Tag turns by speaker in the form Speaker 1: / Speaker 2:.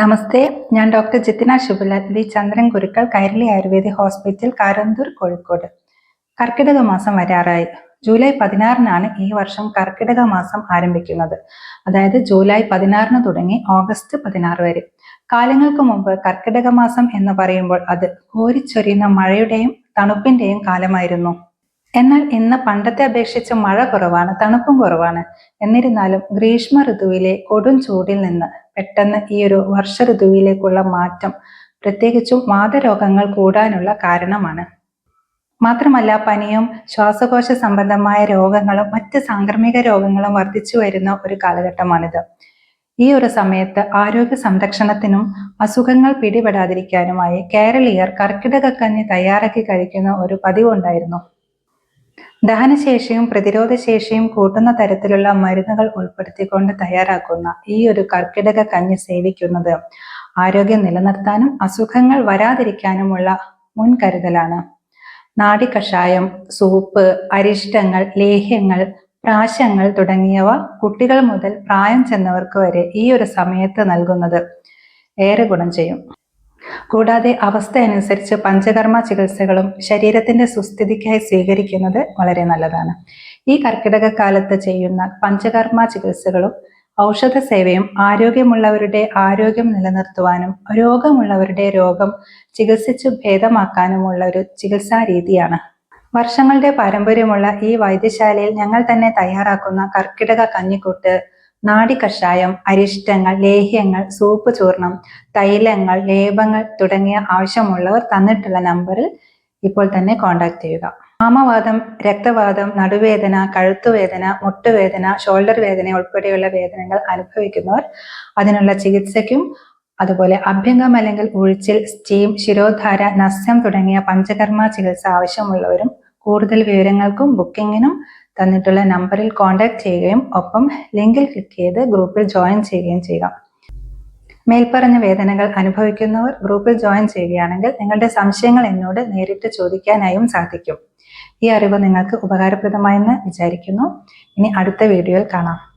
Speaker 1: നമസ്തേ ഞാൻ ഡോക്ടർ ജിത്തിന ശുഭലാൽ ദി ചന്ദ്രൻ കുരുക്കൾ കൈരളി ആയുർവേദ ഹോസ്പിറ്റൽ കാരന്തൂർ കോഴിക്കോട്. കർക്കിടക മാസം വരാറായി. ജൂലൈ പതിനാറിനാണ് ഈ വർഷം കർക്കിടക മാസം ആരംഭിക്കുന്നത്. അതായത് ജൂലൈ പതിനാറിന് തുടങ്ങി ഓഗസ്റ്റ് പതിനാറ് വരെ. കാലങ്ങൾക്ക് മുമ്പ് കർക്കിടക മാസം എന്ന് പറയുമ്പോൾ അത് കോരിച്ചൊരിയുന്ന മഴയുടെയും തണുപ്പിന്റെയും കാലമായിരുന്നു. എന്നാൽ ഇന്ന് പണ്ടത്തെ അപേക്ഷിച്ച് മഴ കുറവാണ് തണുപ്പും കുറവാണ്. എന്നിരുന്നാലും ഗ്രീഷ്മ ഋതുവിലെ കൊടും ചൂടിൽ നിന്ന് പെട്ടെന്ന് ഈ ഒരു വർഷ ഋതുവിലേക്കുള്ള മാറ്റം പ്രത്യേകിച്ചും വാതരോഗങ്ങൾ കൂടാനുള്ള കാരണമാണ്. മാത്രമല്ല പനിയും ശ്വാസകോശ സംബന്ധമായ രോഗങ്ങളും മറ്റ് സാംക്രമിക രോഗങ്ങളും വർദ്ധിച്ചു വരുന്ന ഒരു കാലഘട്ടമാണിത്. ഈ ഒരു സമയത്ത് ആരോഗ്യ സംരക്ഷണത്തിനും അസുഖങ്ങൾ പിടിപെടാതിരിക്കാനുമായി കേരളീയർ കർക്കിടക കഞ്ഞി തയ്യാറാക്കി കഴിക്കുന്ന ഒരു പതിവുണ്ടായിരുന്നു. ദഹനശേഷിയും പ്രതിരോധശേഷിയും കൂട്ടുന്ന തരത്തിലുള്ള മരുന്നുകൾ ഉൾപ്പെടുത്തിക്കൊണ്ട് തയ്യാറാക്കുന്ന ഈ ഒരു കർക്കിടക കഞ്ഞി സേവിക്കുന്നത് ആരോഗ്യം നിലനിർത്താനും അസുഖങ്ങൾ വരാതിരിക്കാനുമുള്ള മുൻകരുതലാണ്. നാടികഷായം സൂപ്പ് അരിഷ്ടങ്ങൾ ലേഹ്യങ്ങൾ പ്രാശങ്ങൾ തുടങ്ങിയവ കുട്ടികൾ മുതൽ പ്രായം ചെന്നവർക്ക് വരെ ഈ ഒരു സമയത്ത് നൽകുന്നത് ഏറെ ഗുണം ചെയ്യും. കൂടാതെ അവസ്ഥ അനുസരിച്ച് പഞ്ചകർമ്മ ചികിത്സകളും ശരീരത്തിന്റെ സുസ്ഥിതിക്കായി സ്വീകരിക്കുന്നത് വളരെ നല്ലതാണ്. ഈ കർക്കിടക കാലത്ത് ചെയ്യുന്ന പഞ്ചകർമ്മ ചികിത്സകളും ഔഷധ സേവയും ആരോഗ്യമുള്ളവരുടെ ആരോഗ്യം നിലനിർത്തുവാനും രോഗമുള്ളവരുടെ രോഗം ചികിത്സിച്ചു ഭേദമാക്കാനുമുള്ള ഒരു ചികിത്സാ രീതിയാണ്. വർഷങ്ങളുടെ പാരമ്പര്യമുള്ള ഈ വൈദ്യശാലയിൽ ഞങ്ങൾ തന്നെ തയ്യാറാക്കുന്ന കർക്കിടക കഞ്ഞിക്കൂട്ട് നാടി കഷായം അരിഷ്ടങ്ങൾ ലേഹ്യങ്ങൾ സൂപ്പ് ചൂർണം തൈലങ്ങൾ ലേപങ്ങൾ തുടങ്ങിയ ആവശ്യമുള്ളവർ തന്നിട്ടുള്ള നമ്പറിൽ ഇപ്പോൾ തന്നെ കോൺടാക്ട് ചെയ്യുക. ആമവാദം രക്തവാദം നടുവേദന കഴുത്തുവേദന മുട്ടുവേദന ഷോൾഡർ വേദന ഉൾപ്പെടെയുള്ള വേദനകൾ അനുഭവിക്കുന്നവർ അതിനുള്ള ചികിത്സയ്ക്കും അതുപോലെ അഭ്യംഗം അല്ലെങ്കിൽ ഉഴിച്ചിൽ സ്റ്റീം ശിരോധാര നസ്യം തുടങ്ങിയ പഞ്ചകർമ്മ ചികിത്സ ആവശ്യമുള്ളവരും കൂടുതൽ വിവരങ്ങൾക്കും ബുക്കിങ്ങിനും തന്നിട്ടുള്ള നമ്പറിൽ കോൺടാക്ട് ചെയ്യുകയും ഒപ്പം ലിങ്കിൽ ക്ലിക്ക് ചെയ്ത് ഗ്രൂപ്പിൽ ജോയിൻ ചെയ്യുകയും ചെയ്യാം. മേൽപ്പറഞ്ഞ വേദനകൾ അനുഭവിക്കുന്നവർ ഗ്രൂപ്പിൽ ജോയിൻ ചെയ്യുകയാണെങ്കിൽ നിങ്ങളുടെ സംശയങ്ങൾ എന്നോട് നേരിട്ട് ചോദിക്കാനായും സാധിക്കും. ഈ അറിവ് നിങ്ങൾക്ക് ഉപകാരപ്രദമായെന്ന് വിചാരിക്കുന്നു. ഇനി അടുത്ത വീഡിയോയിൽ കാണാം.